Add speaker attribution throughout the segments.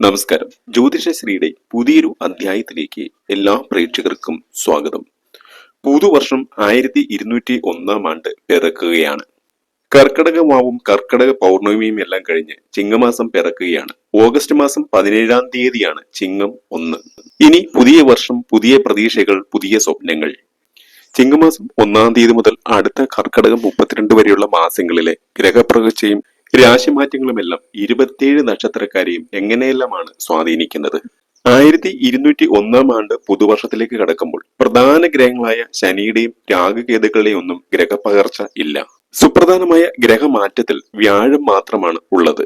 Speaker 1: നമസ്കാരം. ജ്യോതിഷശ്രീയുടെ പുതിയൊരു അധ്യായത്തിലേക്ക് എല്ലാ പ്രേക്ഷകർക്കും സ്വാഗതം. പുതുവർഷം ആയിരത്തി ഇരുന്നൂറ്റി ഒന്നാം ആണ്ട് പിറക്കുകയാണ്. കർക്കടക മാവും കർക്കടക പൗർണമിയും എല്ലാം കഴിഞ്ഞ് ചിങ്ങമാസം പിറക്കുകയാണ്. ഓഗസ്റ്റ് മാസം പതിനേഴാം തീയതിയാണ് ചിങ്ങം ഒന്ന്. ഇനി പുതിയ വർഷം പുതിയ പ്രതീക്ഷകൾ പുതിയ സ്വപ്നങ്ങൾ. ചിങ്ങമാസം ഒന്നാം തീയതി മുതൽ അടുത്ത കർക്കടകം മുപ്പത്തിരണ്ട് വരെയുള്ള മാസങ്ങളിലെ ഗ്രഹപ്രകൃതിയും രാശിമാറ്റങ്ങളുമെല്ലാം ഇരുപത്തിയേഴ് നക്ഷത്രക്കാരെയും എങ്ങനെയെല്ലാമാണ് സ്വാധീനിക്കുന്നത്? ആയിരത്തി ഇരുന്നൂറ്റി ഒന്നാം ആണ്ട് പുതുവർഷത്തിലേക്ക് കടക്കുമ്പോൾ പ്രധാന ഗ്രഹങ്ങളായ ശനിയുടെയും രാഗകേതുക്കളുടെയും ഒന്നും ഗ്രഹപകർച്ച ഇല്ല. സുപ്രധാനമായ ഗ്രഹമാറ്റത്തിൽ വ്യാഴം മാത്രമാണ് ഉള്ളത്.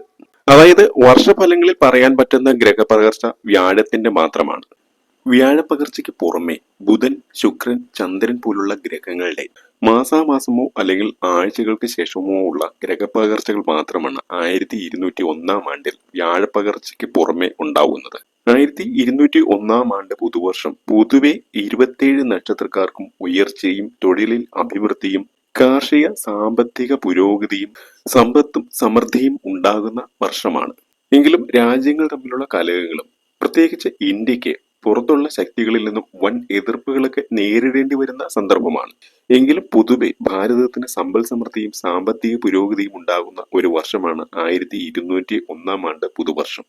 Speaker 1: അതായത് വർഷഫലങ്ങളിൽ പറയാൻ പറ്റുന്ന ഗ്രഹപകർച്ച വ്യാഴത്തിന്റെ മാത്രമാണ്. വ്യാഴപ്പകർച്ചയ്ക്ക് പുറമെ ബുധൻ ശുക്രൻ ചന്ദ്രൻ പോലുള്ള ഗ്രഹങ്ങളുടെ മാസാമാസമോ അല്ലെങ്കിൽ ആഴ്ചകൾക്ക് ശേഷമോ ഉള്ള ഗ്രഹപകർച്ചകൾ മാത്രമാണ് ആയിരത്തി ഇരുന്നൂറ്റി ഒന്നാം ആണ്ടിൽ വ്യാഴപ്പകർച്ചയ്ക്ക് പുറമെ ഉണ്ടാവുന്നത്. ആയിരത്തി ഇരുന്നൂറ്റി ഒന്നാം ആണ്ട് പുതുവർഷം പൊതുവെ ഇരുപത്തിയേഴ് നക്ഷത്രക്കാർക്കും ഉയർച്ചയും തൊഴിലിൽ അഭിവൃദ്ധിയും കാർഷിക സാമ്പത്തിക പുരോഗതിയും സമ്പത്തും സമൃദ്ധിയും ഉണ്ടാകുന്ന വർഷമാണ്. എങ്കിലും രാജ്യങ്ങൾ തമ്മിലുള്ള കലഹങ്ങളും പ്രത്യേകിച്ച് ഇന്ത്യയ്ക്ക് പുറത്തുള്ള ശക്തികളിൽ നിന്നും വൻ എതിർപ്പുകളൊക്കെ നേരിടേണ്ടി വരുന്ന സന്ദർഭമാണ്. എങ്കിലും പൊതുവെ ഭാരതത്തിന് സമ്പൽ സമൃദ്ധിയും സാമ്പത്തിക പുരോഗതിയും ഉണ്ടാകുന്ന ഒരു വർഷമാണ് ആയിരത്തി ഇരുന്നൂറ്റി ഒന്നാം ആണ്ട് പുതുവർഷം.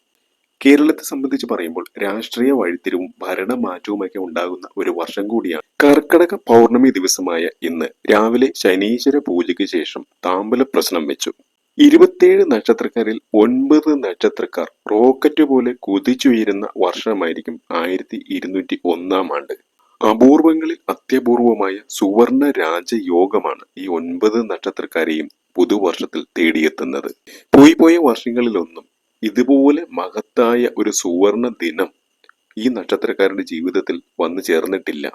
Speaker 1: കേരളത്തെ സംബന്ധിച്ച് പറയുമ്പോൾ രാഷ്ട്രീയ വഴിത്തിരിവും ഭരണമാറ്റവുമൊക്കെ ഉണ്ടാകുന്ന ഒരു വർഷം കൂടിയാണ്. കർക്കടക പൗർണമി ദിവസമായ ഇന്ന് രാവിലെ ശനീശ്വര പൂജയ്ക്ക് ശേഷം താമ്പല പ്രശ്നം വെച്ചു. ഇരുപത്തിയേഴ് നക്ഷത്രക്കാരിൽ ഒൻപത് നക്ഷത്രക്കാർ റോക്കറ്റ് പോലെ കുതിച്ചുയരുന്ന വർഷമായിരിക്കും ആയിരത്തി ഇരുന്നൂറ്റി ഒന്നാം ആണ്ട്. അപൂർവങ്ങളിൽ അത്യപൂർവമായ സുവർണ രാജയോഗമാണ് ഈ ഒൻപത് നക്ഷത്രക്കാരെയും പുതുവർഷത്തിൽ തേടിയെത്തുന്നത്. പോയി പോയ വർഷങ്ങളിലൊന്നും ഇതുപോലെ മഹത്തായ ഒരു സുവർണ ദിനം ഈ നക്ഷത്രക്കാരുടെ ജീവിതത്തിൽ വന്നു ചേർന്നിട്ടില്ല.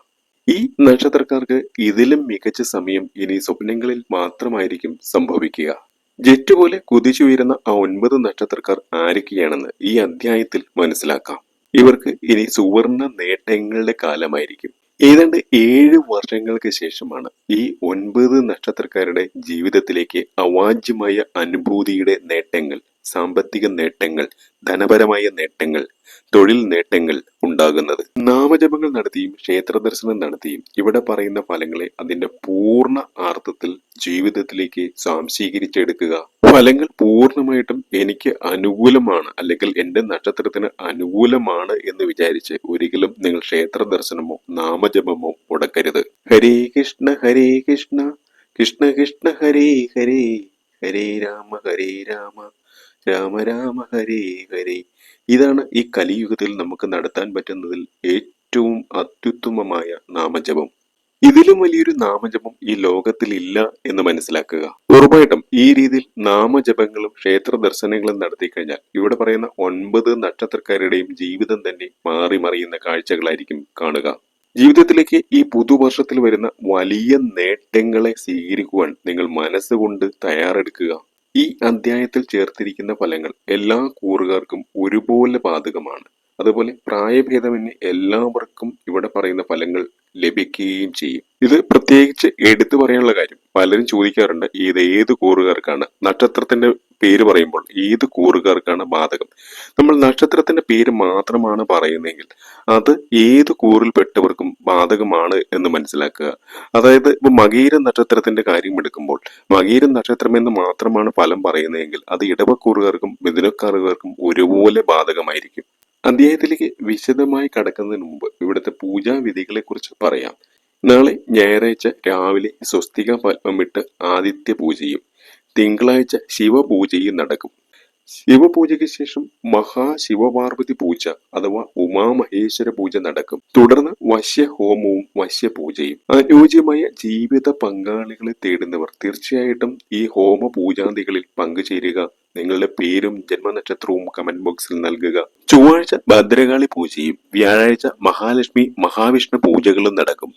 Speaker 1: ഈ നക്ഷത്രക്കാർക്ക് ഇതിലും മികച്ച സമയം ഇനി സ്വപ്നങ്ങളിൽ മാത്രമായിരിക്കും സംഭവിക്കുക. ജെറ്റ് പോലെ കുതിച്ചുയരുന്ന ആ ഒൻപത് നക്ഷത്രക്കാർ ആരൊക്കെയാണെന്ന് ഈ അധ്യായത്തിൽ മനസ്സിലാക്കാം. ഇവർക്ക് ഇനി സുവർണ നേട്ടങ്ങളുടെ കാലമായിരിക്കും. ഏതാണ്ട് ഏഴ് വർഷങ്ങൾക്ക് ശേഷമാണ് ഈ ഒൻപത് നക്ഷത്രക്കാരുടെ ജീവിതത്തിലേക്ക് അവാജ്യമായ അനുഭൂതിയുടെ നേട്ടങ്ങൾ സാമ്പത്തിക നേട്ടങ്ങൾ ധനപരമായ നേട്ടങ്ങൾ തൊഴിൽ നേട്ടങ്ങൾ ഉണ്ടാകുന്നത്. നാമജപങ്ങൾ നടത്തിയും ക്ഷേത്ര ദർശനം നടത്തിയും ഇവിടെ പറയുന്ന ഫലങ്ങളെ അതിന്റെ പൂർണ ആർത്ഥത്തിൽ ജീവിതത്തിലേക്ക് സ്വാംശീകരിച്ചെടുക്കുക. ഫലങ്ങൾ പൂർണമായിട്ടും എനിക്ക് അനുകൂലമാണ് അല്ലെങ്കിൽ എന്റെ നക്ഷത്രത്തിന് അനുകൂലമാണ് എന്ന് വിചാരിച്ച് ഒരിക്കലും നിങ്ങൾ ക്ഷേത്ര ദർശനമോ നാമജപമോ മുടക്കരുത്. ഹരേ കൃഷ്ണ ഹരേ കൃഷ്ണ കൃഷ്ണ കൃഷ്ണ ഹരേ ഹരേ ഹരേ രാമ ഹരേ രാമ. രാമ രാമ ഹരേ ഹരേ. ഇതാണ് ഈ കലിയുഗത്തിൽ നമുക്ക് നടത്താൻ പറ്റുന്നതിൽ ഏറ്റവും അത്യുത്തമമായ നാമജപം. ഇതിലും വലിയൊരു നാമജപം ഈ ലോകത്തിൽ ഇല്ല എന്ന് മനസ്സിലാക്കുക. ഉറപ്പായിട്ടും ഈ രീതിയിൽ നാമജപങ്ങളും ക്ഷേത്ര ദർശനങ്ങളും നടത്തി കഴിഞ്ഞാൽ ഇവിടെ പറയുന്ന ഒൻപത് നക്ഷത്രക്കാരുടെയും ജീവിതം തന്നെ മാറി മറിയുന്ന കാഴ്ചകളായിരിക്കും കാണുക. ജീവിതത്തിലേക്ക് ഈ പുതുവർഷത്തിൽ വരുന്ന വലിയ നേട്ടങ്ങളെ സ്വീകരിക്കുവാൻ നിങ്ങൾ മനസ്സുകൊണ്ട് തയ്യാറെടുക്കുക. ഈ അധ്യായത്തിൽ ചേർത്തിരിക്കുന്ന ഫലങ്ങൾ എല്ലാ കൂറുകാർക്കും ഒരുപോലെ ബാധകമാണ്. അതുപോലെ പ്രായഭേദമന്യേ എല്ലാവർക്കും ഇവിടെ പറയുന്ന ഫലങ്ങൾ ലഭിക്കുകയും ചെയ്യും. ഇത് പ്രത്യേകിച്ച് എടുത്തു പറയാനുള്ള കാര്യം പലരും ചോദിക്കാറുണ്ട് ഇത് ഏത് കൂറുകാർക്കാണ്? നക്ഷത്രത്തിന്റെ പേര് പറയുമ്പോൾ ഏത് കൂറുകാർക്കാണ് ബാധകം? നമ്മൾ നക്ഷത്രത്തിന്റെ പേര് മാത്രമാണ് പറയുന്നതെങ്കിൽ അത് ഏത് കൂറിൽ പെട്ടവർക്കും ബാധകമാണ് എന്ന് മനസ്സിലാക്കുക. അതായത് ഇപ്പൊ മകീര നക്ഷത്രത്തിന്റെ കാര്യം എടുക്കുമ്പോൾ മകീര നക്ഷത്രം എന്ന് മാത്രമാണ് ഫലം പറയുന്നതെങ്കിൽ അത് ഇടവക്കൂറുകാർക്കും മിഥുനക്കാറുകാർക്കും ഒരുപോലെ ബാധകമായിരിക്കും. അധ്യായത്തിലേക്ക് വിശദമായി കടക്കുന്നതിന് മുമ്പ് ഇവിടുത്തെ പൂജാവിധികളെ കുറിച്ച് പറയാം. നാളെ ഞായറാഴ്ച രാവിലെ സ്വസ്തിക പത്മമിട്ട് ആദിത്യ പൂജയും തിങ്കളാഴ്ച ശിവപൂജയും നടക്കും. ശിവപൂജയ്ക്ക് ശേഷം മഹാശിവപാർവതി പൂജ അഥവാ ഉമാമഹേശ്വര പൂജ നടക്കും. തുടർന്ന് വശ്യഹോമവും വശ്യപൂജയും. അനുയോജ്യമായ ജീവിത പങ്കാളികളെ തേടുന്നവർ തീർച്ചയായിട്ടും ഈ ഹോമ പൂജാന്തികളിൽ പങ്കുചേരുക. നിങ്ങളുടെ പേരും ജന്മനക്ഷത്രവും കമന്റ് ബോക്സിൽ നൽകുക. ചൊവ്വാഴ്ച ഭദ്രകാളി പൂജയും വ്യാഴാഴ്ച മഹാലക്ഷ്മി മഹാവിഷ്ണു പൂജകളും നടക്കും.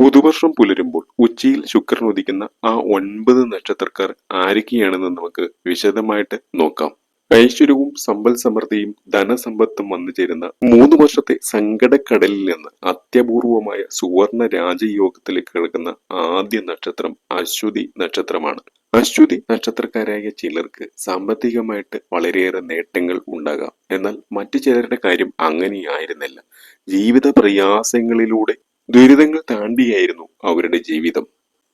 Speaker 1: പുതുവർഷം പുലരുമ്പോൾ ഉച്ചയിൽ ശുക്രൻ ഉദിക്കുന്ന ആ ഒൻപത് നക്ഷത്രക്കാർ ആരൊക്കെയാണെന്ന് നമുക്ക് വിശദമായിട്ട് നോക്കാം. ഐശ്വര്യവും സമ്പൽ സമൃദ്ധിയും ധനസമ്പത്തും വന്നു ചേരുന്ന മൂന്ന് വർഷത്തെ സങ്കടക്കടലിൽ നിന്ന് അത്യപൂർവമായ സുവർണ രാജയോഗത്തിലേക്ക് കിടക്കുന്ന ആദ്യ നക്ഷത്രം അശ്വതി നക്ഷത്രമാണ്. അശ്വതി നക്ഷത്രക്കാരായ ചിലർക്ക് സാമ്പത്തികമായിട്ട് വളരെയേറെ നേട്ടങ്ങൾ ഉണ്ടാകാം. എന്നാൽ മറ്റു ചിലരുടെ കാര്യം അങ്ങനെയായിരുന്നില്ല. ജീവിത പ്രയാസങ്ങളിലൂടെ ദുരിതങ്ങൾ താണ്ടിയായിരുന്നു അവരുടെ ജീവിതം.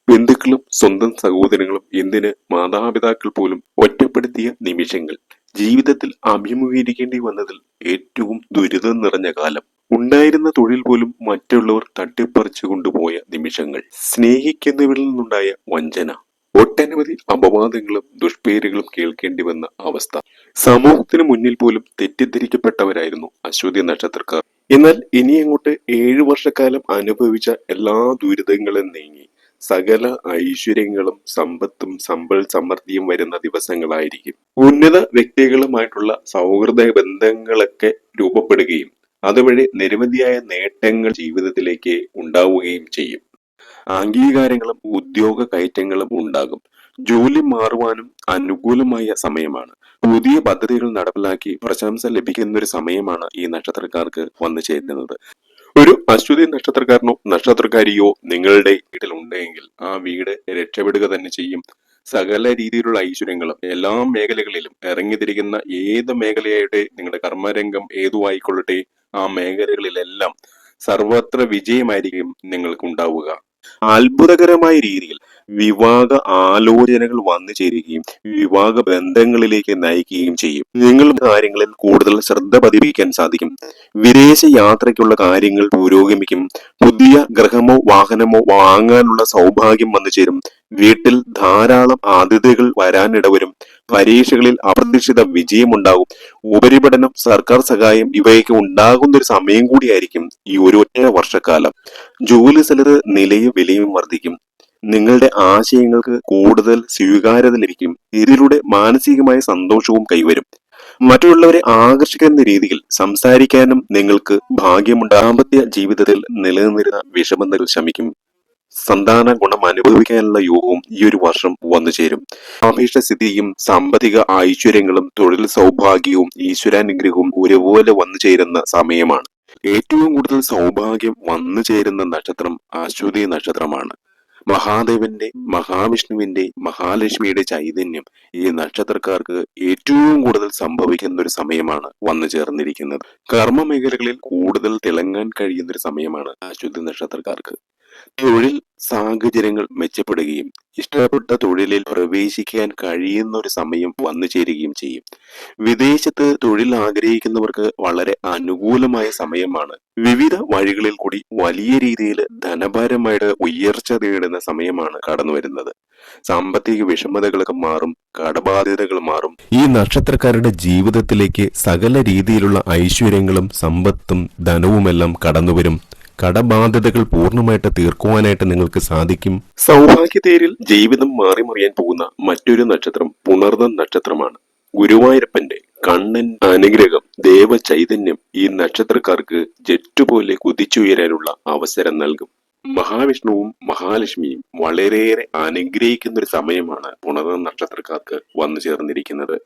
Speaker 1: ബന്ധുക്കളും സ്വന്തം സഹോദരങ്ങളും എന്തിന് മാതാപിതാക്കൾ പോലും ഒറ്റപ്പെടുത്തിയ നിമിഷങ്ങൾ. ജീവിതത്തിൽ അഭിമുഖീകരിക്കേണ്ടി വന്നതിൽ ഏറ്റവും ദുരിതം നിറഞ്ഞ കാലം. ഉണ്ടായിരുന്ന തൊഴിൽ പോലും മറ്റുള്ളവർ തട്ടിപ്പറിച്ചു കൊണ്ടുപോയ നിമിഷങ്ങൾ. സ്നേഹിക്കുന്നവരിൽ നിന്നുണ്ടായ വഞ്ചന. ഒട്ടനവധി അപവാദങ്ങളും ദുഷ്പേരുകളും കേൾക്കേണ്ടി വന്ന അവസ്ഥ. സമൂഹത്തിന് മുന്നിൽ പോലും തെറ്റിദ്ധരിക്കപ്പെട്ടവരായിരുന്നു അശ്വതി നക്ഷത്രക്കാർ. എന്നാൽ ഇനി അങ്ങോട്ട് ഏഴു വർഷക്കാലം അനുഭവിച്ച എല്ലാ ദുരിതങ്ങളും നീങ്ങി. സകല ഐശ്വര്യങ്ങളും സമ്പത്തും സമ്പൽ സമൃദ്ധിയും വരുന്ന ദിവസങ്ങളായിരിക്കും. ഉന്നത വ്യക്തികളുമായിട്ടുള്ള സൗഹൃദ ബന്ധങ്ങളൊക്കെ രൂപപ്പെടുകയും അതുവഴി നിരവധിയായ നേട്ടങ്ങൾ ജീവിതത്തിലേക്ക് ഉണ്ടാവുകയും ചെയ്യും. അംഗീകാരങ്ങളും ഉദ്യോഗ കയറ്റങ്ങളും ഉണ്ടാകും. ജോലി മാറുവാനും അനുകൂലമായ സമയമാണ്. പുതിയ പദ്ധതികൾ നടപ്പിലാക്കി പ്രശംസ ലഭിക്കുന്ന ഒരു സമയമാണ് ഈ നക്ഷത്രക്കാർക്ക് വന്നു ചേരുന്നത്. ഒരു അശ്വതി നക്ഷത്രക്കാരനോ നക്ഷത്രക്കാരിയോ നിങ്ങളുടെ വീട്ടിൽ ഉണ്ടെങ്കിൽ ആ വീട് രക്ഷപ്പെടുക തന്നെ ചെയ്യും. സകല രീതിയിലുള്ള ഐശ്വര്യങ്ങളും എല്ലാ മേഖലകളിലും ഇറങ്ങിത്തിരിക്കുന്ന ഏത് മേഖലയായിട്ട് നിങ്ങളുടെ കർമ്മരംഗം ഏതു ആയിക്കൊള്ളട്ടെ ആ മേഖലകളിലെല്ലാം സർവത്ര വിജയമായിരിക്കും നിങ്ങൾക്ക് ഉണ്ടാവുക അത്ഭുതകരമായ രീതിയിൽ വിവാഹ ആലോചനകൾ വന്നു ചേരുകയും വിവാഹ ബന്ധങ്ങളിലേക്ക് നയിക്കുകയും ചെയ്യും. നിങ്ങൾ കാര്യങ്ങളിൽ കൂടുതൽ ശ്രദ്ധ പതിപ്പിക്കാൻ സാധിക്കും. വിദേശ യാത്രയ്ക്കുള്ള കാര്യങ്ങൾ പുരോഗമിക്കും. പുതിയ ഗ്രഹമോ വാഹനമോ വാങ്ങാനുള്ള സൗഭാഗ്യം വന്നു ചേരും. വീട്ടിൽ ധാരാളം അതിഥികൾ വരാനിടവരും. പരീക്ഷകളിൽ അപ്രതീക്ഷിത വിജയമുണ്ടാകും. ഉപരിപഠനം സർക്കാർ സഹായം ഇവയൊക്കെ ഉണ്ടാകുന്ന ഒരു സമയം കൂടിയായിരിക്കും ഈ ഒരു ഒറ്റ വർഷക്കാലം. ജോലി സ്ഥലത്ത് നിലയും വിലയും വർദ്ധിക്കും. നിങ്ങളുടെ ആശയങ്ങൾക്ക് കൂടുതൽ സ്വീകാര്യത ലഭിക്കും. ഇതിലൂടെ മാനസികമായ സന്തോഷവും കൈവരും. മറ്റുള്ളവരെ ആകർഷിക്കുന്ന രീതിയിൽ സംസാരിക്കാനും നിങ്ങൾക്ക് ഭാഗ്യമുണ്ട്. ദാമ്പത്യ ജീവിതത്തിൽ നിലനിന്നിരുന്ന വിഷമതകൾ ശമിക്കും. സന്താന ഗുണം അനുഭവിക്കാനുള്ള യോഗവും ഈ ഒരു വർഷം വന്നു ചേരും. അപേക്ഷ സ്ഥിതിയും സാമ്പത്തിക ഐശ്വര്യങ്ങളും തൊഴിൽ സൗഭാഗ്യവും ഈശ്വരാനുഗ്രഹവും ഒരുപോലെ വന്നു ചേരുന്ന സമയമാണ്. ഏറ്റവും കൂടുതൽ സൗഭാഗ്യം വന്നു ചേരുന്ന നക്ഷത്രം അശ്വതി നക്ഷത്രമാണ്. മഹാദേവന്റെ മഹാവിഷ്ണുവിന്റെ മഹാലക്ഷ്മിയുടെ ചൈതന്യം ഈ നക്ഷത്രക്കാർക്ക് ഏറ്റവും കൂടുതൽ സംഭവിക്കുന്ന ഒരു സമയമാണ് വന്നു ചേർന്നിരിക്കുന്നത്. കർമ്മ മേഖലകളിൽ കൂടുതൽ തിളങ്ങാൻ കഴിയുന്ന ഒരു സമയമാണ് അശ്വതി നക്ഷത്രക്കാർക്ക്. തൊഴിൽ സാഹചര്യങ്ങൾ മെച്ചപ്പെടുകയും ഇഷ്ടപ്പെട്ട തൊഴിലിൽ പ്രവേശിക്കാൻ കഴിയുന്ന ഒരു സമയം വന്നു ചേരുകയും ചെയ്യും. വിദേശത്ത് തൊഴിൽ ആഗ്രഹിക്കുന്നവർക്ക് വളരെ അനുകൂലമായ സമയമാണ്. വിവിധ വഴികളിൽ കൂടി വലിയ രീതിയിൽ ധനപരമായിട്ട് ഉയർച്ച നേടുന്ന സമയമാണ് കടന്നു വരുന്നത് സാമ്പത്തിക വിഷമതകളൊക്കെ മാറും കടബാധ്യതകൾ മാറും.
Speaker 2: ഈ നക്ഷത്രക്കാരുടെ ജീവിതത്തിലേക്ക് സകല രീതിയിലുള്ള ഐശ്വര്യങ്ങളും സമ്പത്തും ധനവുമെല്ലാം കടന്നുവരും. കടബാധ്യതകൾ പൂർണമായിട്ട് തീർക്കുവാനായിട്ട് നിങ്ങൾക്ക് സാധിക്കും.
Speaker 1: സൗഭാഗ്യതേരിൽ ജീവിതം മാറി മറിയാൻ പോകുന്ന മറ്റൊരു നക്ഷത്രം പുണർന്ന നക്ഷത്രമാണ്. ഗുരുവായൂരപ്പന്റെ കണ്ണൻ അനുഗ്രഹം ദേവ ചൈതന്യം ഈ നക്ഷത്രക്കാർക്ക് ജെറ്റുപോലെ കുതിച്ചുയരാനുള്ള അവസരം നൽകും. മഹാവിഷ്ണുവും മഹാലക്ഷ്മിയും വളരെയേറെ അനുഗ്രഹിക്കുന്ന ഒരു സമയമാണ് പുണർന്ന നക്ഷത്രക്കാർക്ക് വന്നു ചേർന്നിരിക്കുന്നത്.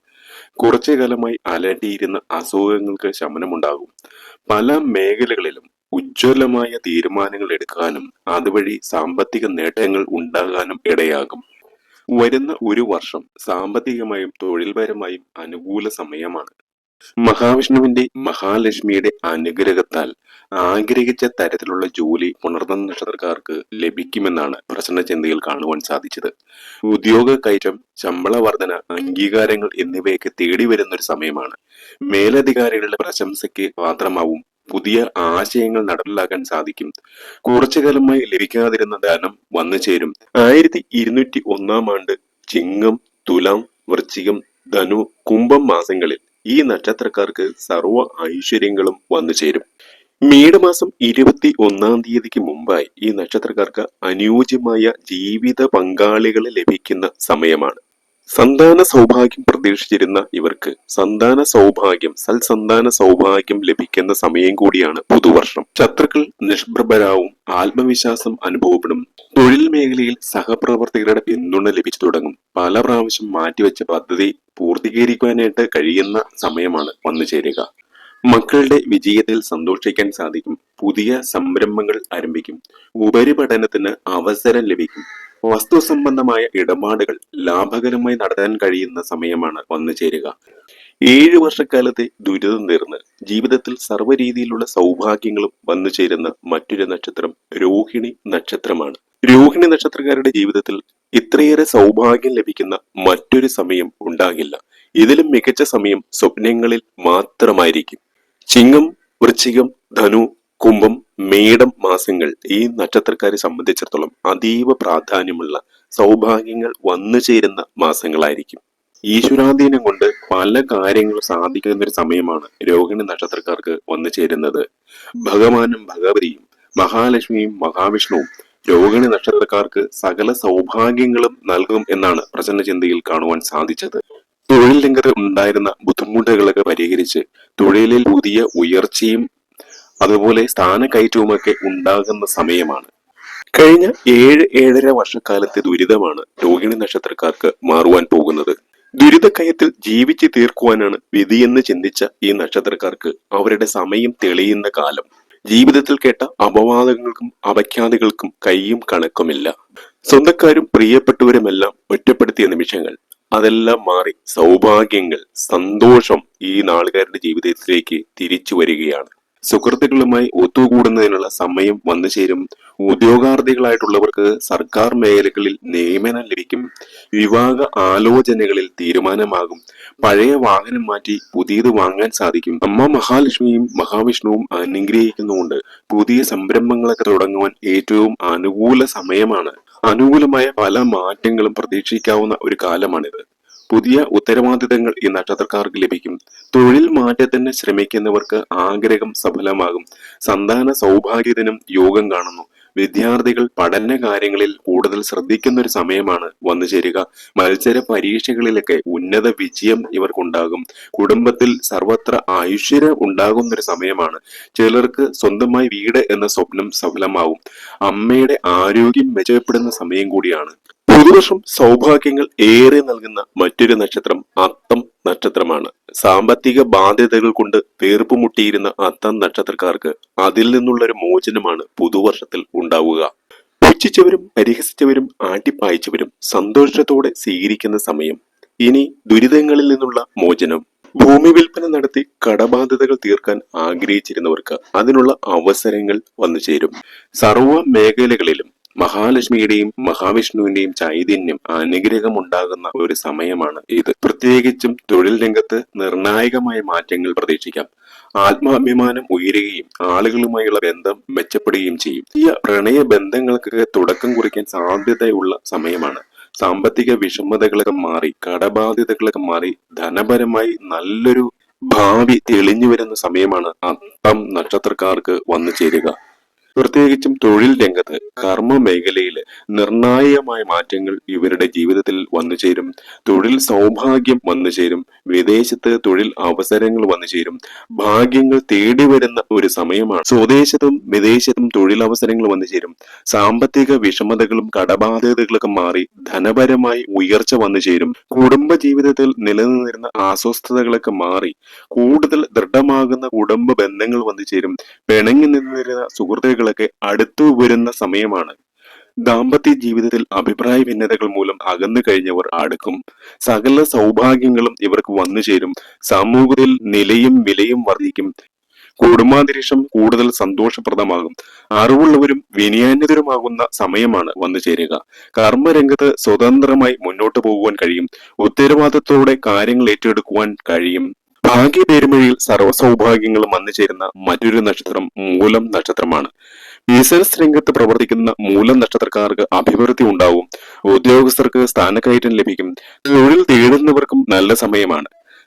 Speaker 1: കുറച്ചു കാലമായി അലട്ടിയിരുന്ന അസുഖങ്ങൾക്ക് ശമനമുണ്ടാകും. പല മേഖലകളിലും ഉജ്ജ്വലമായ തീരുമാനങ്ങൾ എടുക്കാനും അതുവഴി സാമ്പത്തിക നേട്ടങ്ങൾ ഉണ്ടാകാനും ഇടയാകും. വരുന്ന ഒരു വർഷം സാമ്പത്തികമായും തൊഴിൽപരമായും അനുകൂല സമയമാണ്. മഹാവിഷ്ണുവിന്റെ മഹാലക്ഷ്മിയുടെ അനുഗ്രഹത്താൽ ആഗ്രഹിച്ച തരത്തിലുള്ള ജോലി പുണർന്ന നക്ഷത്രക്കാർക്ക് ലഭിക്കുമെന്നാണ് പ്രശ്നചിന്തയിൽ കാണുവാൻ സാധിച്ചത്. ഉദ്യോഗ കയറ്റം ശമ്പള വർധന അംഗീകാരങ്ങൾ എന്നിവയൊക്കെ തേടി വരുന്ന ഒരു സമയമാണ്. മേലധികാരികളുടെ പ്രശംസയ്ക്ക് പാത്രമാവും പുതിയ ആശയങ്ങൾ നടപ്പിലാക്കാൻ സാധിക്കും. കുറച്ചു കാലമായി ലഭിക്കാതിരുന്ന ധനം വന്നു ചേരും. ആയിരത്തി ഇരുന്നൂറ്റി ഒന്നാം ആണ്ട് ചിങ്ങം തുലാം വൃശ്ചികം ധനു കുംഭം മാസങ്ങളിൽ ഈ നക്ഷത്രക്കാർക്ക് സർവ ഐശ്വര്യങ്ങളും വന്നു ചേരും. മീനമാസം ഇരുപത്തി ഒന്നാം തീയതിക്ക് മുമ്പായി ഈ നക്ഷത്രക്കാർക്ക് അനുയോജ്യമായ ജീവിത പങ്കാളികളെ ലഭിക്കുന്ന സമയമാണ്. സന്താന സൗഭാഗ്യം പ്രതീക്ഷിച്ചിരുന്ന ഇവർക്ക് സന്താന സൗഭാഗ്യം സൽസന്താന സൗഭാഗ്യം ലഭിക്കുന്ന സമയം കൂടിയാണ് പുതുവർഷം. ശത്രുക്കൾ നിഷ്പ്രഭരാവും ആത്മവിശ്വാസം അനുഭവപ്പെടും. തൊഴിൽ മേഖലയിൽ സഹപ്രവർത്തകരുടെ പിന്തുണ ലഭിച്ചു തുടങ്ങും. പല പ്രാവശ്യം മാറ്റിവെച്ച പദ്ധതി പൂർത്തീകരിക്കാനായിട്ട് കഴിയുന്ന സമയമാണ് വന്നു ചേരുക. മക്കളുടെ വിജയത്തിൽ സന്തോഷിക്കാൻ സാധിക്കും. പുതിയ സംരംഭങ്ങൾ ആരംഭിക്കും. ഉപരിപഠനത്തിന് അവസരം ലഭിക്കും. വസ്തു സംബന്ധമായ ഇടപാടുകൾ ലാഭകരമായി നടത്താൻ കഴിയുന്ന സമയമാണ് വന്നു ചേരുക. ഏഴു വർഷക്കാലത്തെ ദുരിതം തീർന്ന് ജീവിതത്തിൽ സർവ രീതിയിലുള്ള സൗഭാഗ്യങ്ങളും വന്നു ചേരുന്ന മറ്റൊരു നക്ഷത്രം രോഹിണി നക്ഷത്രമാണ്. രോഹിണി നക്ഷത്രക്കാരുടെ ജീവിതത്തിൽ ഇത്രയേറെ സൗഭാഗ്യം ലഭിക്കുന്ന മറ്റൊരു സമയം ഉണ്ടാകില്ല. ഇതിലും മികച്ച സമയം സ്വപ്നങ്ങളിൽ മാത്രമായിരിക്കും. ചിങ്ങം വൃശ്ചികം ധനു കുംഭം മേടം മാസങ്ങൾ ഈ നക്ഷത്രക്കാരെ സംബന്ധിച്ചിടത്തോളം അതീവ പ്രാധാന്യമുള്ള സൗഭാഗ്യങ്ങൾ വന്നു ചേരുന്ന മാസങ്ങളായിരിക്കും. ഈശ്വരാധീനം കൊണ്ട് പല കാര്യങ്ങളും സാധിക്കുന്ന ഒരു സമയമാണ് രോഹിണി നക്ഷത്രക്കാർക്ക് വന്നു ചേരുന്നത്. ഭഗവാനും ഭഗവതിയും മഹാലക്ഷ്മിയും മഹാവിഷ്ണുവും രോഹിണി നക്ഷത്രക്കാർക്ക് സകല സൗഭാഗ്യങ്ങളും നൽകും എന്നാണ് പ്രസന്ന ചിന്തയിൽ കാണുവാൻ സാധിച്ചത്. തൊഴിൽ രംഗത്ത് ഉണ്ടായിരുന്ന ബുദ്ധിമുട്ടുകളൊക്കെ പരിഹരിച്ച് തൊഴിലിൽ പുതിയ ഉയർച്ചയും അതുപോലെ സ്ഥാനക്കയറ്റവുമൊക്കെ ഉണ്ടാകുന്ന സമയമാണ്. കഴിഞ്ഞ ഏഴ് ഏഴര വർഷക്കാലത്തെ ദുരിതമാണ് രോഹിണി നക്ഷത്രക്കാർക്ക് മാറുവാൻ പോകുന്നത്. ദുരിതക്കയത്തിൽ ജീവിച്ചു തീർക്കുവാനാണ് വിധിയെന്ന് ചിന്തിച്ച ഈ നക്ഷത്രക്കാർക്ക് അവരുടെ സമയം തെളിയുന്ന കാലം. ജീവിതത്തിൽ കേട്ട അപവാദങ്ങൾക്കും അപഖ്യാതികൾക്കും കൈയും കണക്കുമില്ല. സ്വന്തക്കാരും പ്രിയപ്പെട്ടവരുമെല്ലാം ഒറ്റപ്പെടുത്തിയ നിമിഷങ്ങൾ. അതെല്ലാം മാറി സൗഭാഗ്യങ്ങൾ സന്തോഷം ഈ നാളുകാരുടെ ജീവിതത്തിലേക്ക് തിരിച്ചു വരികയാണ്. സുഹൃത്തുക്കളുമായി ഒത്തുകൂടുന്നതിനുള്ള സമയം വന്നു ചേരും. ഉദ്യോഗാർത്ഥികളായിട്ടുള്ളവർക്ക് സർക്കാർ മേഖലകളിൽ നിയമനം ലഭിക്കും. വിവാഹ ആലോചനകളിൽ തീരുമാനമാകും. പഴയ വാഹനം മാറ്റി പുതിയത് വാങ്ങാൻ സാധിക്കും. അമ്മ മഹാലക്ഷ്മിയും മഹാവിഷ്ണുവും അനുഗ്രഹിക്കുന്നുകൊണ്ട് പുതിയ സംരംഭങ്ങളൊക്കെ തുടങ്ങുവാൻ ഏറ്റവും അനുകൂല സമയമാണ്. അനുകൂലമായ പല മാറ്റങ്ങളും പ്രതീക്ഷിക്കാവുന്ന ഒരു കാലമാണിത്. പുതിയ ഉത്തരവാദിത്തങ്ങൾ ഈ നക്ഷത്രക്കാർക്ക് ലഭിക്കും. തൊഴിൽ മാറ്റത്തിന് ശ്രമിക്കുന്നവർക്ക് ആഗ്രഹം സഫലമാകും. സന്താന സൗഭാഗ്യത്തിനും യോഗം കാണുന്നു. വിദ്യാർത്ഥികൾ പഠന കാര്യങ്ങളിൽ കൂടുതൽ ശ്രദ്ധിക്കുന്ന ഒരു സമയമാണ് വന്നു ചേരുക. മത്സര പരീക്ഷകളിലൊക്കെ ഉന്നത വിജയം ഇവർക്കുണ്ടാകും. കുടുംബത്തിൽ സർവത്ര ഐശ്വര്യം ഉണ്ടാകുന്ന ഒരു സമയമാണ്. ചിലർക്ക് സ്വന്തമായി വീട് എന്ന സ്വപ്നം സഫലമാവും അമ്മയുടെ ആരോഗ്യം മെച്ചപ്പെടുന്ന സമയം കൂടിയാണ്. പുതുവർഷം സൗഭാഗ്യങ്ങൾ ഏറെ നൽകുന്ന മറ്റൊരു നക്ഷത്രം അത്തം നക്ഷത്രമാണ്. സാമ്പത്തിക ബാധ്യതകൾ കൊണ്ട് തീർപ്പുമുട്ടിയിരുന്ന അത്തം നക്ഷത്രക്കാർക്ക് അതിൽ നിന്നുള്ള ഒരു മോചനമാണ് പുതുവർഷത്തിൽ ഉണ്ടാവുക. പുച്ഛിച്ചവരും പരിഹസിച്ചവരും ആട്ടിപ്പായച്ചവരും സന്തോഷത്തോടെ സ്വീകരിക്കുന്ന സമയം. ഇനി ദുരിതങ്ങളിൽ നിന്നുള്ള മോചനം. ഭൂമി വിൽപ്പന നടത്തി കടബാധ്യതകൾ തീർക്കാൻ ആഗ്രഹിച്ചിരുന്നവർക്ക് അതിനുള്ള അവസരങ്ങൾ വന്നു ചേരും സർവ മേഖലകളിലും മഹാലക്ഷ്മിയുടെയും മഹാവിഷ്ണുവിന്റെയും ചൈതന്യം അനുഗ്രഹം ഉണ്ടാകുന്ന ഒരു സമയമാണ് ഇത്. പ്രത്യേകിച്ചും തൊഴിൽ രംഗത്ത് നിർണായകമായ മാറ്റങ്ങൾ പ്രതീക്ഷിക്കാം. ആത്മാഭിമാനം ഉയരുകയും ആളുകളുമായുള്ള ബന്ധം മെച്ചപ്പെടുകയും ചെയ്യും. ഈ പ്രണയ ബന്ധങ്ങൾക്ക് തുടക്കം കുറിക്കാൻ സാധ്യതയുള്ള സമയമാണ്. സാമ്പത്തിക വിഷമതകളൊക്കെ മാറി കടബാധ്യതകളൊക്കെ മാറി ധനപരമായി നല്ലൊരു ഭാവി തെളിഞ്ഞു വരുന്ന സമയമാണ് അത്തം നക്ഷത്രക്കാർക്ക് വന്നു ചേരുക. പ്രത്യേകിച്ചും തൊഴിൽ രംഗത്ത് കർമ്മ മേഖലയിൽ നിർണായകമായ മാറ്റങ്ങൾ ഇവരുടെ ജീവിതത്തിൽ വന്നു ചേരും. തൊഴിൽ സൗഭാഗ്യം വന്നു ചേരും. വിദേശത്ത് തൊഴിൽ അവസരങ്ങൾ വന്നു ചേരും. ഭാഗ്യങ്ങൾ തേടി വരുന്ന ഒരു സമയമാണ്. സ്വദേശത്തും വിദേശത്തും തൊഴിലവസരങ്ങൾ വന്നു ചേരും. സാമ്പത്തിക വിഷമതകളും കടബാധ്യതകളൊക്കെ മാറി ധനപരമായി ഉയർച്ച വന്നു ചേരും. കുടുംബ ജീവിതത്തിൽ നിലനിന്നിരുന്ന അസ്വസ്ഥതകളൊക്കെ മാറി കൂടുതൽ ദൃഢമാകുന്ന കുടുംബ ബന്ധങ്ങൾ വന്നു ചേരും. പിണങ്ങി നിന്നിരുന്ന സുഹൃത്തുക്കളൊക്കെ അടുത്തു വരുന്ന സമയമാണ്. ദാമ്പത്യ ജീവിതത്തിൽ അഭിപ്രായ ഭിന്നതകൾ മൂലം അകന്നു കഴിഞ്ഞവർ അടുക്കും. സകല സൗഭാഗ്യങ്ങളും ഇവർക്ക് വന്നു ചേരും. സമൂഹത്തിൽ നിലയും വിലയും വർദ്ധിക്കും. കുടുംബാന്തരീക്ഷം കൂടുതൽ സന്തോഷപ്രദമാകും. അറിവുള്ളവരും വിനയാന്യതരുമാകുന്ന സമയമാണ് വന്നു ചേരുക. കർമ്മരംഗത്ത് സ്വതന്ത്രമായി മുന്നോട്ട് പോകുവാൻ കഴിയും. ഉത്തരവാദിത്തോടെ കാര്യങ്ങൾ ഏറ്റെടുക്കുവാൻ കഴിയും. ഭാഗ്യ പേരുമഴിയിൽ സർവസൗഭാഗ്യങ്ങളും വന്നു ചേരുന്ന മറ്റൊരു നക്ഷത്രം മൂലം നക്ഷത്രമാണ്. ബിസിനസ് രംഗത്ത് പ്രവർത്തിക്കുന്ന മൂലം നക്ഷത്രക്കാർക്ക് അഭിവൃദ്ധി ഉണ്ടാവും. ഉദ്യോഗസ്ഥർക്ക് സ്ഥാനക്കയറ്റം ലഭിക്കും. തൊഴിൽ തേടുന്നവർക്കും നല്ല സമയമാണ്.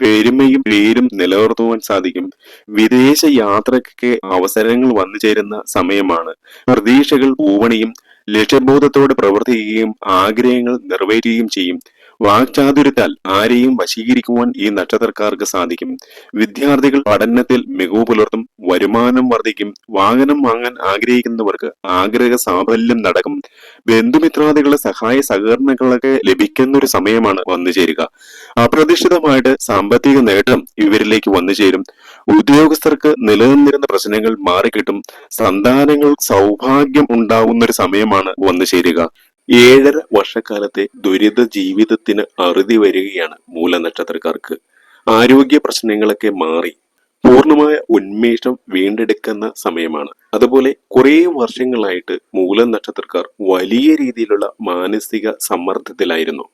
Speaker 1: പെരുമയും പേരും നിലനിർത്തുവാൻ സാധിക്കും. വിദേശ യാത്രക്കൊക്കെ അവസരങ്ങൾ വന്നു ചേരുന്ന സമയമാണ്. പ്രതീക്ഷകൾ പൂവണിയും ലക്ഷ്യബോധത്തോടെ പ്രവർത്തിക്കുകയും ആഗ്രഹങ്ങൾ നിറവേറ്റുകയും ചെയ്യും. വാക്ചാതുര്യത്താൽ ആരെയും വശീകരിക്കുവാൻ ഈ നക്ഷത്രക്കാർക്ക് സാധിക്കും. വിദ്യാർത്ഥികൾ പഠനത്തിൽ മികവ് പുലർത്തും വരുമാനം വർദ്ധിക്കും വാഹനം വാങ്ങാൻ ആഗ്രഹിക്കുന്നവർക്ക് ആഗ്രഹ സാഫല്യം നടക്കും. ബന്ധുമിത്രാദികളുടെ സഹായ സഹകരണങ്ങളൊക്കെ ലഭിക്കുന്ന ഒരു സമയമാണ് വന്നു ചേരുക. അപ്രതീക്ഷിതമായിട്ട് സാമ്പത്തിക നേട്ടം ഇവരിലേക്ക് വന്നു ചേരും. ഉദ്യോഗസ്ഥർക്ക് നിലനിന്നിരുന്ന പ്രശ്നങ്ങൾ മാറിക്കിട്ടും സന്താനങ്ങൾ സൗഭാഗ്യം ഉണ്ടാവുന്ന ഒരു സമയമാണ് വന്നു ചേരുക. ഏഴര വർഷക്കാലത്തെ ദുരിത ജീവിതത്തിന് അറുതി വരികയാണ് മൂലനക്ഷത്രക്കാർക്ക്. ആരോഗ്യ പ്രശ്നങ്ങളൊക്കെ മാറി പൂർണമായ ഉന്മേഷം വീണ്ടെടുക്കുന്ന സമയമാണ്. അതുപോലെ കുറേ വർഷങ്ങളായിട്ട് മൂലം നക്ഷത്രക്കാർ വലിയ രീതിയിലുള്ള മാനസിക സമ്മർദ്ദത്തിലായിരുന്നു.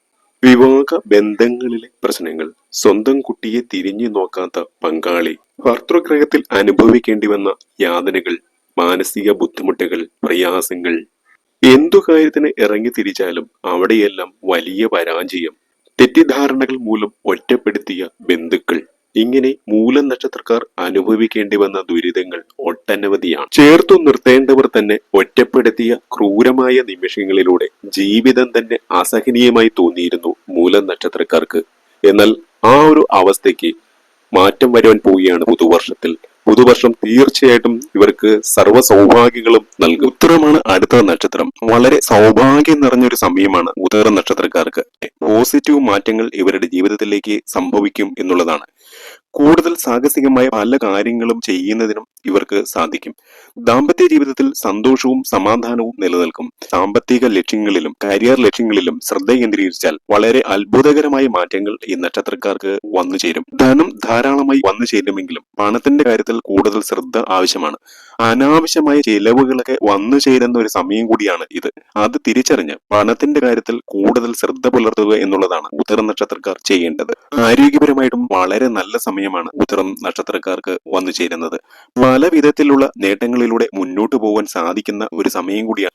Speaker 1: വിവാഹ ബന്ധങ്ങളിലെ പ്രശ്നങ്ങൾ സ്വന്തം കുട്ടിയെ തിരിഞ്ഞു നോക്കാത്ത പങ്കാളി ഭർത്തൃഗ്രഹത്തിൽ അനുഭവിക്കേണ്ടി വന്ന യാതനകൾ മാനസിക ബുദ്ധിമുട്ടുകൾ പ്രയാസങ്ങൾ. എന്തു കാര്യത്തിന് ഇറങ്ങി തിരിച്ചാലും അവിടെയെല്ലാം വലിയ പരാജയം തെറ്റിദ്ധാരണകൾ മൂലം ഒറ്റപ്പെടുത്തിയ ബന്ധുക്കൾ. ഇങ്ങനെ മൂലം നക്ഷത്രക്കാർ അനുഭവിക്കേണ്ടി വന്ന ദുരിതങ്ങൾ ഒട്ടനവധിയാണ്. ചേർത്തു നിർത്തേണ്ടവർ തന്നെ ഒറ്റപ്പെടുത്തിയ ക്രൂരമായ നിമിഷങ്ങളിലൂടെ ജീവിതം തന്നെ അസഹനീയമായി തോന്നിയിരുന്നു മൂലം നക്ഷത്രക്കാർക്ക് എന്നാൽ ആ ഒരു അവസ്ഥയ്ക്ക് മാറ്റം വരുവാൻ പോവുകയാണ് പുതുവർഷത്തിൽ. പുതുവർഷം തീർച്ചയായിട്ടും ഇവർക്ക് സർവ സൗഭാഗ്യങ്ങളും നൽകും. ഉത്തരമാണ് അടുത്ത നക്ഷത്രം. വളരെ സൗഭാഗ്യം നിറഞ്ഞൊരു സമയമാണ് ഉത്തര നക്ഷത്രക്കാർക്ക്. പോസിറ്റീവ് മാറ്റങ്ങൾ ഇവരുടെ ജീവിതത്തിലേക്ക് സംഭവിക്കും എന്നുള്ളതാണ്. കൂടുതൽ സാഹസികമായ പല കാര്യങ്ങളും ചെയ്യുന്നതിനും ഇവർക്ക് സാധിക്കും. ദാമ്പത്യ ജീവിതത്തിൽ സന്തോഷവും സമാധാനവും നിലനിൽക്കും. സാമ്പത്തിക ലക്ഷ്യങ്ങളിലും കരിയർ ലക്ഷ്യങ്ങളിലും ശ്രദ്ധ കേന്ദ്രീകരിച്ചാൽ വളരെ അത്ഭുതകരമായ മാറ്റങ്ങൾ ഈ നക്ഷത്രക്കാർക്ക് വന്നു ചേരും ധനം ധാരാളമായി വന്നു ചേരുമെങ്കിലും പണത്തിന്റെ കാര്യത്തിൽ കൂടുതൽ ശ്രദ്ധ ആവശ്യമാണ്. അനാവശ്യമായ ചിലവുകളൊക്കെ വന്നു ചേരുന്ന ഒരു സമയം കൂടിയാണ് ഇത്. അത് തിരിച്ചറിഞ്ഞ് പണത്തിന്റെ കാര്യത്തിൽ കൂടുതൽ ശ്രദ്ധ പുലർത്തുക എന്നുള്ളതാണ് ഉത്തരം നക്ഷത്രക്കാർ ചെയ്യേണ്ടത്. ആരോഗ്യപരമായിട്ടും വളരെ നല്ല സമയമാണ് ഉത്തരം നക്ഷത്രക്കാർക്ക് വന്നു ചേരുന്നത്. പല വിധത്തിലുള്ള നേട്ടങ്ങളിലൂടെ മുന്നോട്ട് പോകാൻ സാധിക്കുന്ന ഒരു സമയം കൂടിയാണ്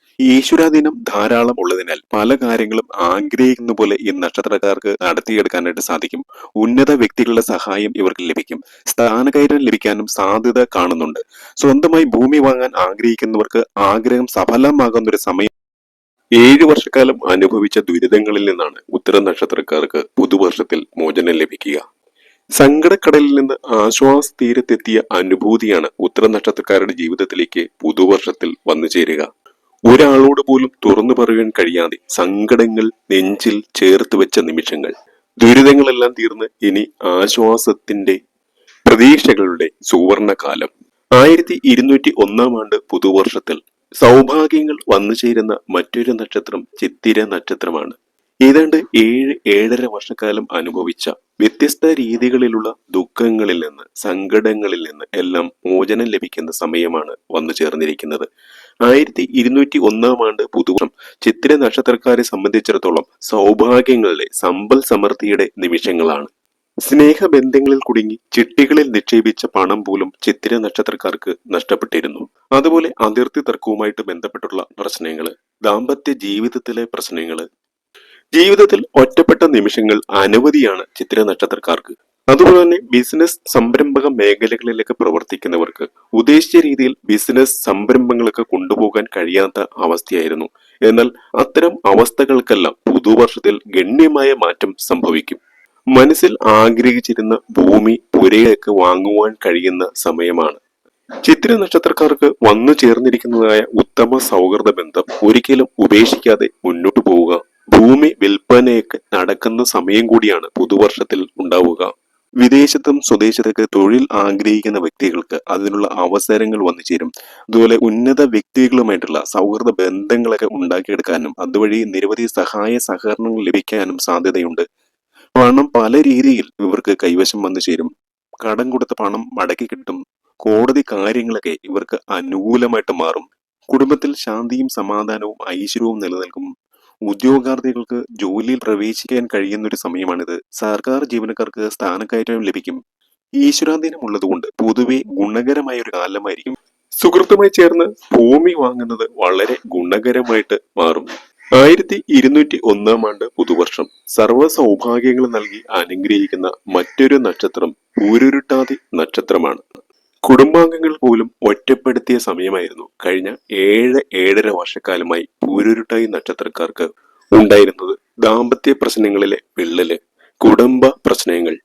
Speaker 1: ഈശ്വരാധീനം ധാരാളം ഉള്ളതിനാൽ പല കാര്യങ്ങളും ആഗ്രഹിക്കുന്ന പോലെ ഈ നക്ഷത്രക്കാർക്ക് നടത്തിയെടുക്കാനായിട്ട് സാധിക്കും. ഉന്നത വ്യക്തികളുടെ സഹായം ഇവർക്ക് ലഭിക്കും. സ്ഥാനകയറ്റം ലഭിക്കാനും സാധ്യത കാണുന്നുണ്ട്. സ്വന്തമായി ഭൂമി വാങ്ങാൻ ആഗ്രഹിക്കുന്നവർക്ക് ആഗ്രഹം സഫലമാകുന്ന ഒരു സമയം ഏഴു വർഷക്കാലം അനുഭവിച്ച ദുരിതങ്ങളിൽ നിന്നാണ് ഉത്തര നക്ഷത്രക്കാർക്ക് പുതുവർഷത്തിൽ മോചനം ലഭിക്കുക. സങ്കടക്കടലിൽ നിന്ന് ആശ്വാസ തീരത്തെത്തിയ അനുഭൂതിയാണ് ഉത്തര നക്ഷത്രക്കാരുടെ ജീവിതത്തിലേക്ക് പുതുവർഷത്തിൽ വന്നു ചേരുക. ഒരാളോട് പോലും തുറന്നു പറയാൻ കഴിയാതെ സങ്കടങ്ങൾ നെഞ്ചിൽ ചേർത്ത് വെച്ച നിമിഷങ്ങൾ. ദുരിതങ്ങളെല്ലാം തീർന്ന് ഇനി ആശ്വാസത്തിന്റെ പ്രതീക്ഷകളുടെ സുവർണകാലം. ആയിരത്തി ഇരുന്നൂറ്റി ഒന്നാം ആണ്ട് പുതുവർഷത്തിൽ സൗഭാഗ്യങ്ങൾ വന്നു ചേരുന്ന മറ്റൊരു നക്ഷത്രം ചിത്തിര നക്ഷത്രമാണ്. ഏതാണ്ട് ഏഴ് ഏഴര വർഷക്കാലം അനുഭവിച്ച വ്യത്യസ്ത രീതികളിലുള്ള ദുഃഖങ്ങളിൽ നിന്ന് സങ്കടങ്ങളിൽ നിന്ന് എല്ലാം മോചനം ലഭിക്കുന്ന സമയമാണ് വന്നു ചേർന്നിരിക്കുന്നത്. ആയിരത്തി ഇരുന്നൂറ്റി ഒന്നാം ആണ്ട് പുതുവർഷം ചിത്തിര നക്ഷത്രക്കാരെ സംബന്ധിച്ചിടത്തോളം സൗഭാഗ്യങ്ങളുടെ സമ്പൽ സമൃദ്ധിയുടെ നിമിഷങ്ങളാണ്. സ്നേഹബന്ധങ്ങളിൽ കുടുങ്ങി ചിട്ടികളിൽ നിക്ഷേപിച്ച പണം പോലും ചിത്തിര നക്ഷത്രക്കാർക്ക് നഷ്ടപ്പെട്ടിരുന്നു. അതുപോലെ അതിർത്തി തർക്കവുമായിട്ട് ബന്ധപ്പെട്ടുള്ള പ്രശ്നങ്ങൾ ദാമ്പത്യ ജീവിതത്തിലെ പ്രശ്നങ്ങൾ. ജീവിതത്തിൽ ഒറ്റപ്പെട്ട നിമിഷങ്ങൾ അനവധിയാണ് ചിത്തിര നക്ഷത്രക്കാർക്ക് അതുപോലെ തന്നെ ബിസിനസ് സംരംഭക മേഖലകളിലൊക്കെ പ്രവർത്തിക്കുന്നവർക്ക് ഉദ്ദേശിച്ച രീതിയിൽ ബിസിനസ് സംരംഭങ്ങളൊക്കെ കൊണ്ടുപോകാൻ കഴിയാത്ത അവസ്ഥയായിരുന്നു. എന്നാൽ അത്തരം അവസ്ഥകൾക്കെല്ലാം പുതുവർഷത്തിൽ ഗണ്യമായ മാറ്റം സംഭവിക്കും. മനസ്സിൽ ആഗ്രഹിച്ചിരുന്ന ഭൂമി പുരയൊക്കെ വാങ്ങുവാൻ കഴിയുന്ന സമയമാണ്. ചിത്ര നക്ഷത്രക്കാർക്ക് വന്നു ചേർന്നിരിക്കുന്നതായ ഉത്തമ സൗഹൃദ ബന്ധം ഒരിക്കലും ഉപേക്ഷിക്കാതെ മുന്നോട്ടു പോവുക. ഭൂമി വിൽപ്പനയൊക്കെ നടക്കുന്ന സമയം കൂടിയാണ് പുതുവർഷത്തിൽ ഉണ്ടാവുക. വിദേശത്തും സ്വദേശത്തൊക്കെ തൊഴിൽ ആഗ്രഹിക്കുന്ന വ്യക്തികൾക്ക് അതിനുള്ള അവസരങ്ങൾ വന്നു ചേരും. അതുപോലെ ഉന്നത വ്യക്തികളുമായിട്ടുള്ള സൗഹൃദ ബന്ധങ്ങളൊക്കെ ഉണ്ടാക്കിയെടുക്കാനും അതുവഴി നിരവധി സഹായ സഹകരണങ്ങൾ ലഭിക്കാനും സാധ്യതയുണ്ട്. പണം പല രീതിയിൽ ഇവർക്ക് കൈവശം വന്നു ചേരും. കടം കൊടുത്ത പണം മടക്കി കിട്ടും. കോടതി കാര്യങ്ങളൊക്കെ ഇവർക്ക് അനുകൂലമായിട്ട് മാറും. കുടുംബത്തിൽ ശാന്തിയും സമാധാനവും ഐശ്വര്യവും നിലനിൽക്കും. ഉദ്യോഗാർത്ഥികൾക്ക് ജോലിയിൽ പ്രവേശിക്കാൻ കഴിയുന്ന ഒരു സമയമാണിത്. സർക്കാർ ജീവനക്കാർക്ക് സ്ഥാനക്കയറ്റം ലഭിക്കും. ഈശ്വരാധീനം ഉള്ളതുകൊണ്ട് പൊതുവെ ഗുണകരമായ ഒരു കാലമായിരിക്കും. സുഹൃത്തുമായി ചേർന്ന് ഭൂമി വാങ്ങുന്നത് വളരെ ഗുണകരമായിട്ട് മാറും. ആയിരത്തി ഇരുന്നൂറ്റി ഒന്നാം ആണ്ട് പുതുവർഷം സർവ സൗഭാഗ്യങ്ങൾ നൽകി അനുഗ്രഹിക്കുന്ന മറ്റൊരു നക്ഷത്രം പൂരുരുട്ടാതി നക്ഷത്രമാണ്. കുടുംബാംഗങ്ങൾ പോലും ഒറ്റപ്പെടുത്തിയ സമയമായിരുന്നു. കഴിഞ്ഞ ഏഴ് ഏഴര വർഷക്കാലമായി പൂരുരുട്ടായി നക്ഷത്രക്കാർക്ക് ഉണ്ടായിരുന്നത് ദാമ്പത്യ പ്രശ്നങ്ങളിലെ വിള്ളൽ കുടുംബ പ്രശ്നങ്ങൾ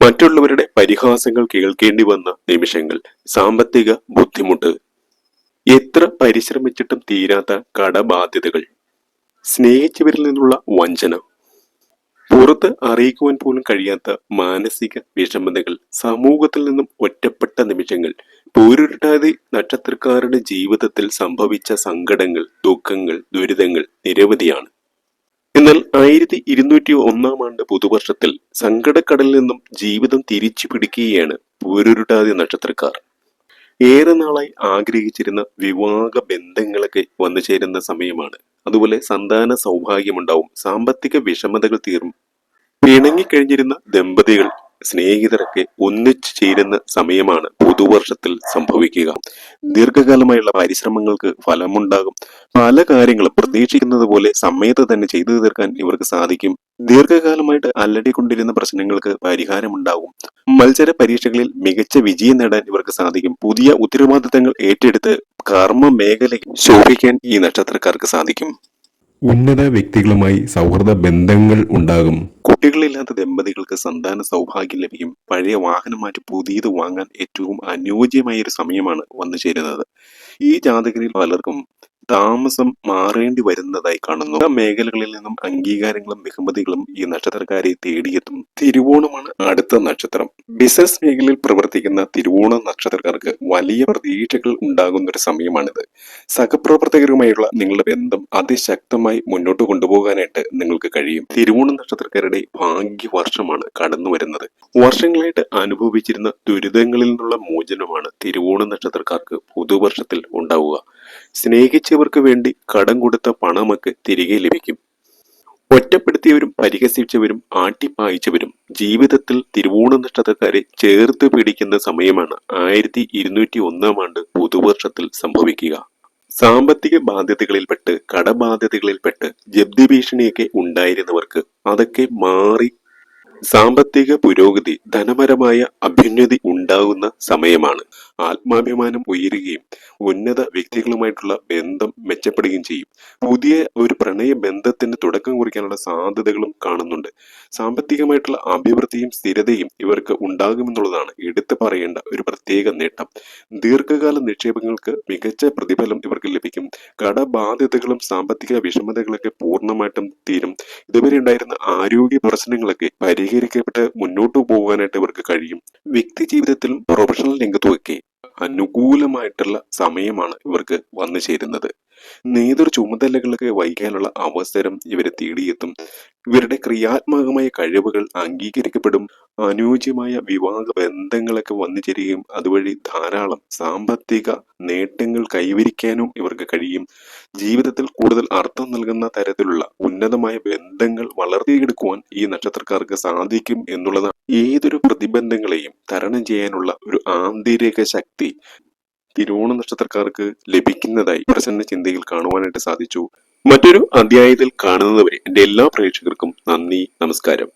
Speaker 1: മറ്റുള്ളവരുടെ പരിഹാസങ്ങൾ കേൾക്കേണ്ടി വന്ന നിമിഷങ്ങൾ സാമ്പത്തിക ബുദ്ധിമുട്ട്. എത്ര പരിശ്രമിച്ചിട്ടും തീരാത്ത കടബാധ്യതകൾ. സ്നേഹിച്ചവരിൽ നിന്നുള്ള വഞ്ചന. പുറത്ത് അറിയിക്കുവാൻ പോലും കഴിയാത്ത മാനസിക വിഷമതകൾ സമൂഹത്തിൽ നിന്നും ഒറ്റപ്പെട്ട നിമിഷങ്ങൾ പൂരുരുട്ടാതി നക്ഷത്രക്കാരുടെ ജീവിതത്തിൽ സംഭവിച്ച സങ്കടങ്ങൾ ദുഃഖങ്ങൾ ദുരിതങ്ങൾ നിരവധിയാണ്. എന്നാൽ ആയിരത്തി ഇരുന്നൂറ്റി ഒന്നാം ആണ്ട് പുതുവർഷത്തിൽ സങ്കടക്കടലിൽ നിന്നും ജീവിതം തിരിച്ചു പിടിക്കുകയാണ് പൂരുരുട്ടാതി നക്ഷത്രക്കാർ. ഏറെ നാളായി ആഗ്രഹിച്ചിരുന്ന വിവാഹ ബന്ധങ്ങളൊക്കെ വന്നു ചേരുന്ന സമയമാണ്. അതുപോലെ സന്താന സൗഭാഗ്യമുണ്ടാവും സാമ്പത്തിക വിഷമതകൾ തീരും പിണങ്ങിക്കഴിഞ്ഞിരുന്ന ദമ്പതികൾ സ്നേഹിതരൊക്കെ ഒന്നിച്ചു ചേരുന്ന സമയമാണ് പുതുവർഷത്തിൽ സംഭവിക്കുക. ദീർഘകാലമായുള്ള പരിശ്രമങ്ങൾക്ക് ഫലമുണ്ടാകും. പല കാര്യങ്ങളും പ്രതീക്ഷിക്കുന്നത് പോലെ സമയത്ത് തന്നെ ചെയ്തു തീർക്കാൻ ഇവർക്ക് സാധിക്കും. ദീർഘകാലമായിട്ട് അല്ലടിക്കൊണ്ടിരുന്ന പ്രശ്നങ്ങൾക്ക് പരിഹാരമുണ്ടാകും. മത്സര പരീക്ഷകളിൽ മികച്ച വിജയം നേടാൻ ഇവർക്ക് സാധിക്കും. പുതിയ ഉത്തരവാദിത്തങ്ങൾ ഏറ്റെടുത്ത് കർമ്മ മേഖലയിൽ ശോഭിക്കാൻ ഈ നക്ഷത്രക്കാർക്ക് സാധിക്കും.
Speaker 2: ഉന്നത വ്യക്തികളുമായി സൗഹൃദ ബന്ധങ്ങൾ ഉണ്ടാകും.
Speaker 1: കുട്ടികളില്ലാത്ത ദമ്പതികൾക്ക് സന്താന സൗഭാഗ്യം ലഭിക്കും. പഴയ വാഹനം മാറ്റി പുതിയത് വാങ്ങാൻ ഏറ്റവും അനുയോജ്യമായ ഒരു സമയമാണ് വന്നു ചേരുന്നത്. ഈ ജാതകരിൽ പലർക്കും താമസം മാറേണ്ടി വരുന്നതായി കാണുന്നു. ആ മേഖലകളിൽ നിന്നും അംഗീകാരങ്ങളും ബഹുമതികളും ഈ നക്ഷത്രക്കാരെ തേടിയെത്തും. തിരുവോണമാണ് അടുത്ത നക്ഷത്രം. ബിസിനസ് മേഖലയിൽ പ്രവർത്തിക്കുന്ന തിരുവോണ നക്ഷത്രക്കാർക്ക് വലിയ പ്രതീക്ഷകൾ ഉണ്ടാകുന്ന ഒരു സമയമാണിത്. സഹപ്രവർത്തകരുമായുള്ള നിങ്ങളുടെ ബന്ധം അതിശക്തമായി മുന്നോട്ട് കൊണ്ടുപോകാനായിട്ട് നിങ്ങൾക്ക് കഴിയും. തിരുവോണ നക്ഷത്രക്കാരുടെ ഭാഗ്യവർഷമാണ് കടന്നു വരുന്നത് വർഷങ്ങളായിട്ട് അനുഭവിച്ചിരുന്ന ദുരിതങ്ങളിൽ നിന്നുള്ള മോചനമാണ് തിരുവോണ നക്ഷത്രക്കാർക്ക് പുതുവർഷത്തിൽ ഉണ്ടാവുക. സ്നേഹിച്ചവർക്ക് വേണ്ടി കടം കൊടുത്ത പണമൊക്കെ തിരികെ ലഭിക്കും. ഒറ്റപ്പെടുത്തിയവരും പരിഹസിച്ചവരും ആട്ടിപ്പായിച്ചവരും ജീവിതത്തിൽ തിരുവോണ നക്ഷത്രക്കാരെ ചേർത്ത് പിടിക്കുന്ന സമയമാണ് ആയിരത്തി ഇരുന്നൂറ്റി ഒന്നാം ആണ്ട് പുതുവർഷത്തിൽ സംഭവിക്കുക. സാമ്പത്തിക ബാധ്യതകളിൽപ്പെട്ട് കടബാധ്യതകളിൽപ്പെട്ട് ജപ്തി ഭീഷണിയൊക്കെ ഉണ്ടായിരുന്നവർക്ക് അതൊക്കെ മാറി സാമ്പത്തിക പുരോഗതി ധനപരമായ അഭ്യുന്നതി ഉണ്ടാകുന്ന സമയമാണ്. ആത്മാഭിമാനം ഉയരുകയും ഉന്നത വ്യക്തികളുമായിട്ടുള്ള ബന്ധം മെച്ചപ്പെടുകയും ചെയ്യും. പുതിയ ഒരു പ്രണയ ബന്ധത്തിന് തുടക്കം കുറിക്കാനുള്ള സാധ്യതകളും കാണുന്നുണ്ട്. സാമ്പത്തികമായിട്ടുള്ള അഭിവൃദ്ധിയും സ്ഥിരതയും ഇവർക്ക് ഉണ്ടാകുമെന്നുള്ളതാണ് എടുത്തു പറയേണ്ട ഒരു പ്രത്യേക നേട്ടം. ദീർഘകാല നിക്ഷേപങ്ങൾക്ക് മികച്ച പ്രതിഫലം ഇവർക്ക് ലഭിക്കും. കടബാധ്യതകളും സാമ്പത്തിക വിഷമതകളൊക്കെ പൂർണമായിട്ടും തീരും. ഇതുവരെ ഉണ്ടായിരുന്ന ആരോഗ്യ പ്രശ്നങ്ങളൊക്കെ പരിഹരിക്കപ്പെട്ട് മുന്നോട്ട് പോകാനായിട്ട് ഇവർക്ക് കഴിയും. വ്യക്തി ജീവിതത്തിലും പ്രൊഫഷണൽ രംഗത്തുമൊക്കെ അനുകൂലമായിട്ടുള്ള സമയമാണ് ഇവർക്ക് വന്നു ചേരുന്നത്. നേതൃ ചുമതലകളൊക്കെ വഹിക്കാനുള്ള അവസരം ഇവരെ തേടിയെത്തും. ഇവരുടെ ക്രിയാത്മകമായ കഴിവുകൾ അംഗീകരിക്കപ്പെടും. അനുയോജ്യമായ വിവാഹ ബന്ധങ്ങളൊക്കെ വന്നു ചേരുകയും അതുവഴി ധാരാളം സാമ്പത്തിക നേട്ടങ്ങൾ കൈവരിക്കാനും ഇവർക്ക് കഴിയും. ജീവിതത്തിൽ കൂടുതൽ അർത്ഥം നൽകുന്ന തരത്തിലുള്ള ഉന്നതമായ ബന്ധങ്ങൾ വളർത്തിയെടുക്കുവാൻ ഈ നക്ഷത്രക്കാർക്ക് സാധിക്കും എന്നുള്ളതാണ്. ഏതൊരു പ്രതിബന്ധങ്ങളെയും തരണം ചെയ്യാനുള്ള ഒരു ആന്തരിക ശക്തി തിരുവോണ നക്ഷത്രക്കാർക്ക് ലഭിക്കുന്നതായി പ്രസന്ന ചിന്തയിൽ കാണുവാനായിട്ട് സാധിച്ചു. മറ്റൊരു അധ്യായത്തിൽ കാണുന്നതുവരെ എന്റെ എല്ലാ പ്രേക്ഷകർക്കും നന്ദി നമസ്കാരം.